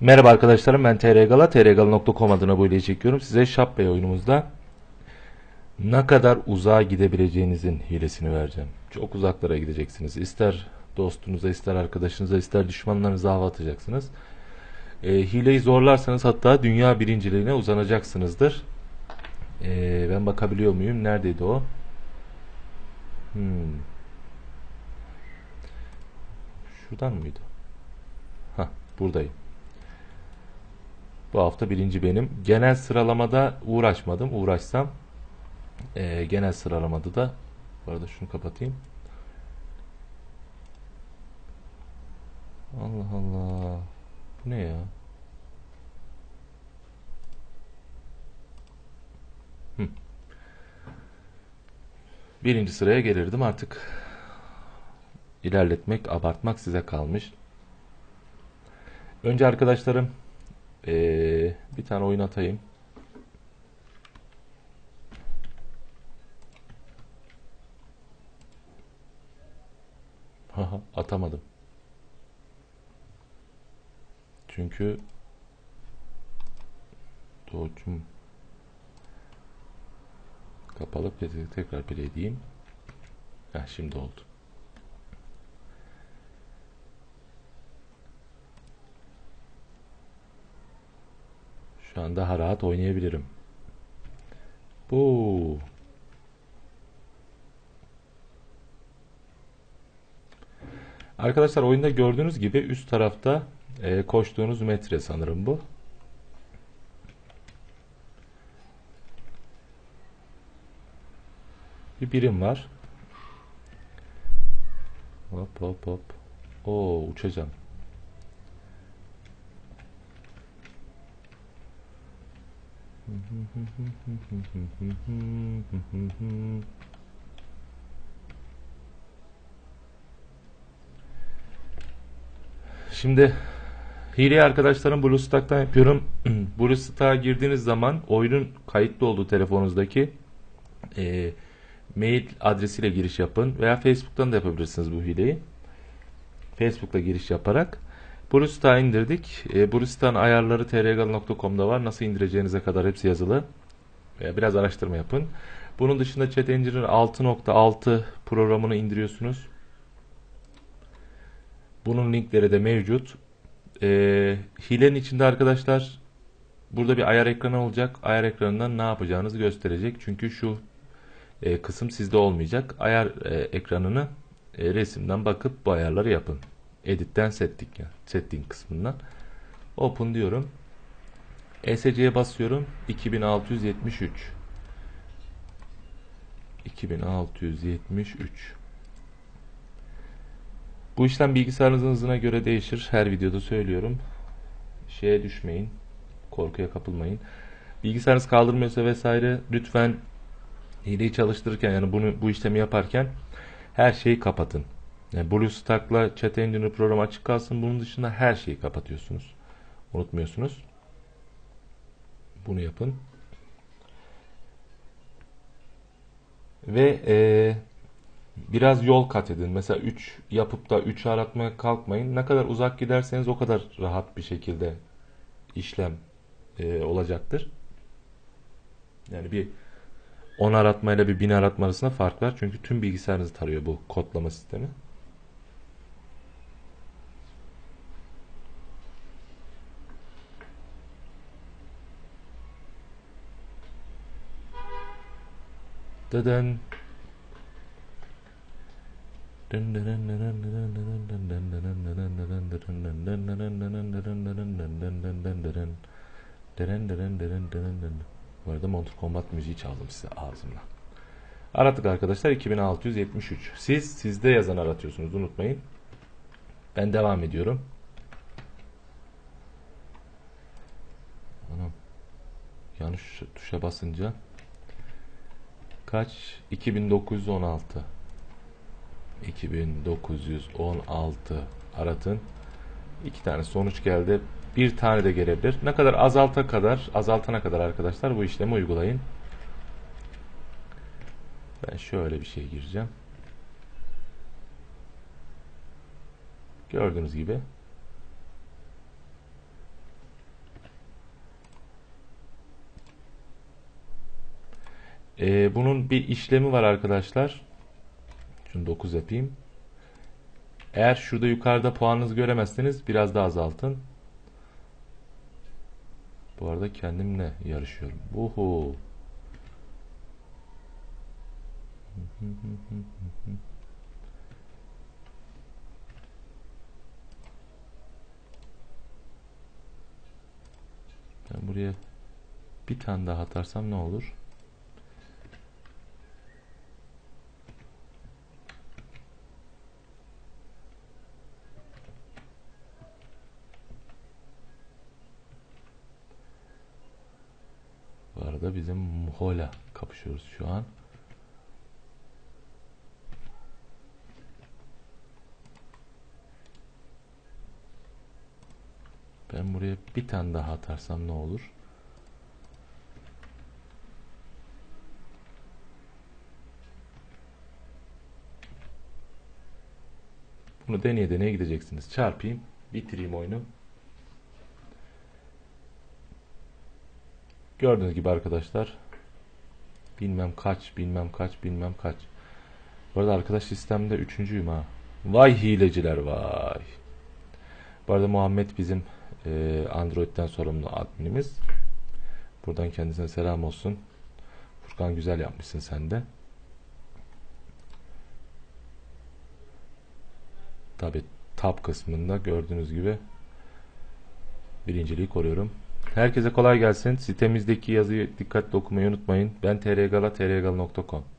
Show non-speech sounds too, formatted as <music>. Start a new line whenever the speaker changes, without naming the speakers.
Merhaba arkadaşlarım ben TR Gala, trgal.com adına bu videoyu çekiyorum. Size Shopway oyunumuzda ne kadar uzağa gidebileceğinizin hilesini vereceğim. Çok uzaklara gideceksiniz. İster dostunuza, ister arkadaşınıza, ister düşmanlarınıza hava atacaksınız. E, hileyi zorlarsanız hatta dünya birinciliğine uzanacaksınızdır. E, ben bakabiliyor muyum? Neredeydi o? Hmm. Şuradan mıydı? Hah, buradayım. Bu hafta birinci benim. Genel sıralamada uğraşmadım. Uğraşsam e, genel sıralamada da bu arada şunu kapatayım. Allah Allah. Bu ne ya? Birinci sıraya gelirdim artık. ilerletmek, abartmak size kalmış. Önce arkadaşlarım ee, bir tane oyun atayım. <laughs> Atamadım. Çünkü Doğucum kapalı tekrar play edeyim. Heh, şimdi oldu. Şu an daha rahat oynayabilirim. Bu. Arkadaşlar oyunda gördüğünüz gibi üst tarafta e, koştuğunuz metre sanırım bu. Bir birim var. Hop hop hop. Oo uçacağım. Şimdi hileyi arkadaşlarım BlueStack'tan yapıyorum. <clears throat> BlueStack'a girdiğiniz zaman oyunun kayıtlı olduğu telefonunuzdaki e, mail adresiyle giriş yapın veya Facebook'tan da yapabilirsiniz bu hileyi. Facebook'la giriş yaparak Brewster'ı indirdik. E, Brewster'ın ayarları trgal.com'da var. Nasıl indireceğinize kadar hepsi yazılı. E, biraz araştırma yapın. Bunun dışında Chat Engine'in 6.6 programını indiriyorsunuz. Bunun linkleri de mevcut. E, hilenin içinde arkadaşlar burada bir ayar ekranı olacak. Ayar ekranından ne yapacağınızı gösterecek. Çünkü şu e, kısım sizde olmayacak. Ayar e, ekranını e, resimden bakıp bu ayarları yapın. Edit'ten setting ya. Setting kısmından. Open diyorum. ESC'ye basıyorum. 2673. 2673. Bu işlem bilgisayarınızın hızına göre değişir. Her videoda söylüyorum. Şeye düşmeyin. Korkuya kapılmayın. Bilgisayarınız kaldırmıyorsa vesaire lütfen hileyi çalıştırırken yani bunu bu işlemi yaparken her şeyi kapatın. BlueStack'la Chat Engineer programı açık kalsın. Bunun dışında her şeyi kapatıyorsunuz. Unutmuyorsunuz. Bunu yapın. Ve e, biraz yol kat edin. Mesela 3 yapıp da 3 aratmaya kalkmayın. Ne kadar uzak giderseniz o kadar rahat bir şekilde işlem e, olacaktır. Yani bir 10 aratmayla bir 1000 aratma arasında fark var. Çünkü tüm bilgisayarınızı tarıyor bu kodlama sistemi. Dıdın. Bu arada Monster Combat müziği çaldım size ağzımla. Arattık arkadaşlar 2673. Siz sizde yazan aratıyorsunuz unutmayın. Ben devam ediyorum. Anam. Yanlış tuşa basınca kaç? 2916 2916 aratın. İki tane sonuç geldi. Bir tane de gelebilir. Ne kadar azalta kadar, azaltana kadar arkadaşlar bu işlemi uygulayın. Ben şöyle bir şey gireceğim. Gördüğünüz gibi Ee, bunun bir işlemi var arkadaşlar. Şunu 9 yapayım. Eğer şurada yukarıda puanınızı göremezseniz biraz daha azaltın. Bu arada kendimle yarışıyorum. Uhu. Ben buraya bir tane daha atarsam ne olur? Bu arada bizim Muhola kapışıyoruz şu an. Ben buraya bir tane daha atarsam ne olur? Bunu deneye deneye gideceksiniz. Çarpayım, bitireyim oyunu. Gördüğünüz gibi arkadaşlar bilmem kaç, bilmem kaç, bilmem kaç. Bu arada arkadaş sistemde üçüncüyüm ha. Vay hileciler vay. Bu arada Muhammed bizim e, Android'den sorumlu adminimiz. Buradan kendisine selam olsun. Furkan güzel yapmışsın sen de. Tabi tab kısmında gördüğünüz gibi birinciliği koruyorum. Herkese kolay gelsin. Sitemizdeki yazıyı dikkatli okumayı unutmayın. Ben trgala trgal.com